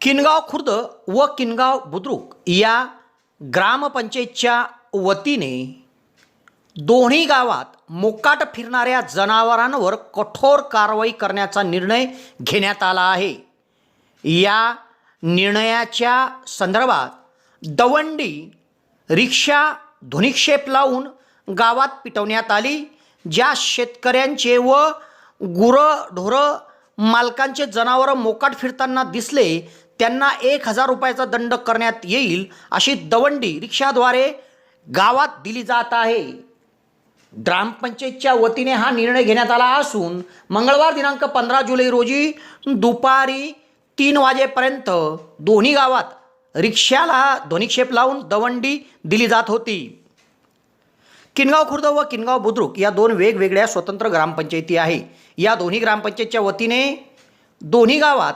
किनगाव खुर्द व किनगाव बुद्रुक या ग्रामपंचायतच्या वतीने दोन्ही गावात मोकाट फिरणाऱ्या जनावरांवर कठोर कारवाई करण्याचा निर्णय घेण्यात आला आहे. या निर्णयाच्या संदर्भात दवंडी रिक्षा ध्वनिक्षेप लावून गावात पिटवण्यात आली ज्या शेतकऱ्यांचे व गुरं ढोरं मालकांचे जनावरं मोकाट फिरताना दिसले त्यांना एक हजार रुपयाचा दंड करण्यात येईल अशी दवंडी रिक्षाद्वारे गावात दिली जात आहे. ग्रामपंचायतच्या वतीने हा निर्णय घेण्यात आला असून मंगळवार दिनांक पंधरा जुलै रोजी दुपारी तीन वाजेपर्यंत दोन्ही गावात रिक्षाला ध्वनिक्षेप लावून दवंडी दिली जात होती. किनगाव खुर्द व किनगाव बुद्रुक या दोन वेगवेगळ्या स्वतंत्र ग्रामपंचायती आहे. या दोन्ही ग्रामपंचायतच्या वतीने दोन्ही गावात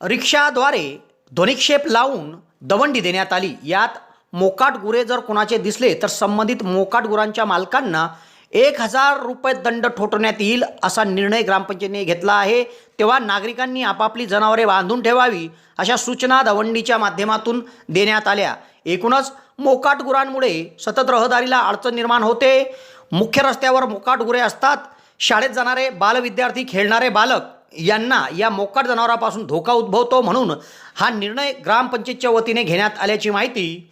रिक्षाद्वारे ध्वनिक्षेप लावून दवंडी देण्यात आली. यात मोकाट गुरे जर कोणाचे दिसले तर संबंधित मोकाट गुरांच्या मालकांना एक हजार रुपये दंड ठोठवण्यात येईल असा निर्णय ग्रामपंचायतीने घेतला आहे. तेव्हा नागरिकांनी आपापली जनावरे बांधून ठेवावी अशा सूचना दवंडीच्या माध्यमातून देण्यात आल्या. एकूणच मोकाट गुरांमुळे सतत रहदारीला अडचण निर्माण होते. मुख्य रस्त्यावर मोकाट गुरे असतात. शाळेत जाणारे बालविद्यार्थी खेळणारे बालक यांना या मोकाट जनावरापासून धोका उद्भवतो म्हणून हा निर्णय ग्रामपंचायतच्या वतीने घेण्यात आल्याची माहिती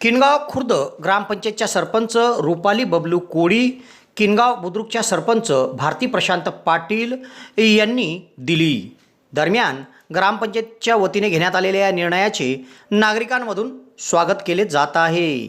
किनगाव खुर्द ग्रामपंचायतच्या सरपंच रुपाली बबलू कोळी किनगाव बुद्रुकच्या सरपंच भारती प्रशांत पाटील यांनी दिली. दरम्यान ग्रामपंचायतच्या वतीने घेण्यात आलेल्या या निर्णयाचे नागरिकांमधून स्वागत केले जात आहे.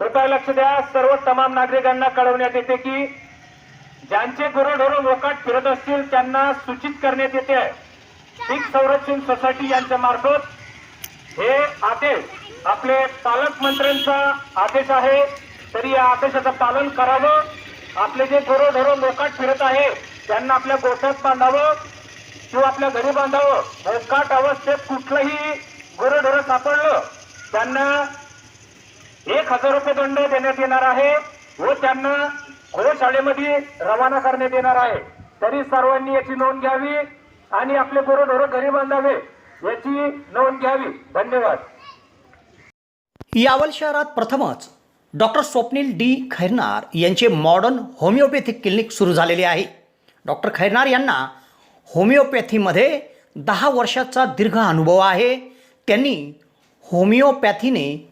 कृपया लक्ष द्या. सर्व तमाम नागरिकांना कळवण्यात येते की ज्यांचे गुरुढोर लोकात फिरत असतील त्यांना सूचित करण्यात येते. पीक संरक्षण सोसायटी यांच्या मार्फत हे आदेश आपले पालकमंत्र्यांचा आदेश आहे. तरी या आदेशाचं पालन करावं. आपले जे गुरुढोर लोकात फिरत आहे त्यांना आपल्या गोठ्यात बांधावं किंवा आपल्या घरी बांधावं. मोकाट अवस्थेत कुठलंही गुरुढोरं सापडलं त्यांना एक हजार रुपये दंड देण्यात येणार आहे व त्यांना गोशाळेमध्ये रवाना करण्यात येणार आहे. तरी सर्वांनी याची नोंद घ्यावी आणि आपले गुरुढोरं घरी बांधावे याची नोंद घ्यावी. धन्यवाद. यावल शहरात प्रथमच डॉक्टर स्वप्नील डी खैरनार यांचे मॉडर्न होमिओपॅथिक क्लिनिक सुरू झालेले आहे. डॉक्टर खैरनार यांना होमिओपॅथीमध्ये दहा वर्षाचा दीर्घ अनुभव आहे. त्यांनी होमिओपॅथीने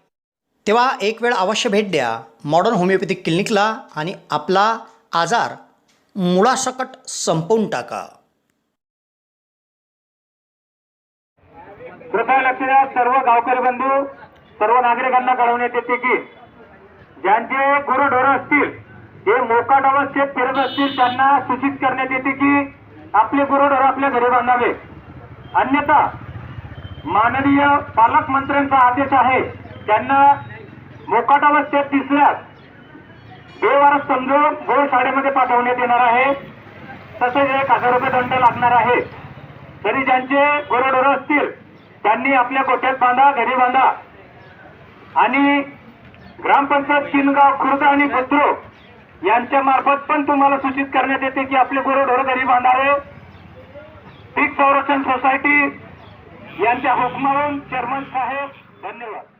तेव्हा एक वेळ अवश्य भेट द्या. मॉडर्न होमिओपॅथिक क्लिनिकला आणि आपला आजार मुळासकट संपवून टाका. कृपया लक्ष द्या सर्व गावकरी बंधू सर्व नागरिकांना कळवण्यात येते की ज्यांचे गुरुढोर असतील हे मोकाट अवस्थेत फिरत असतील त्यांना सूचित करण्यात येते की आपले गुरुढोर आपल्या घरी बांधावे. अन्यथा माननीय पालकमंत्र्यांचा आदेश आहे त्यांना मोकाट अवस्थेत दिसल्यास बेवारस समजून गोशाळेमध्ये पाठवण्यात येणार आहे. तसेच एक हजार रुपये दंड लागणार आहे. तरी ज्यांचे गोरडोर असतील त्यांनी आपल्या गोठ्यात बांधा घरी बांधा. आणि ग्रामपंचायत शिनगाव खुर्द आणि बुद्रुक यांच्या मार्फत पण तुम्हाला सूचित करण्यात येते की आपले गोरडोर घरी बांधावे. पीक संरक्षण सोसायटी यांच्या हुकमावून चेअरमन साहेब धन्यवाद.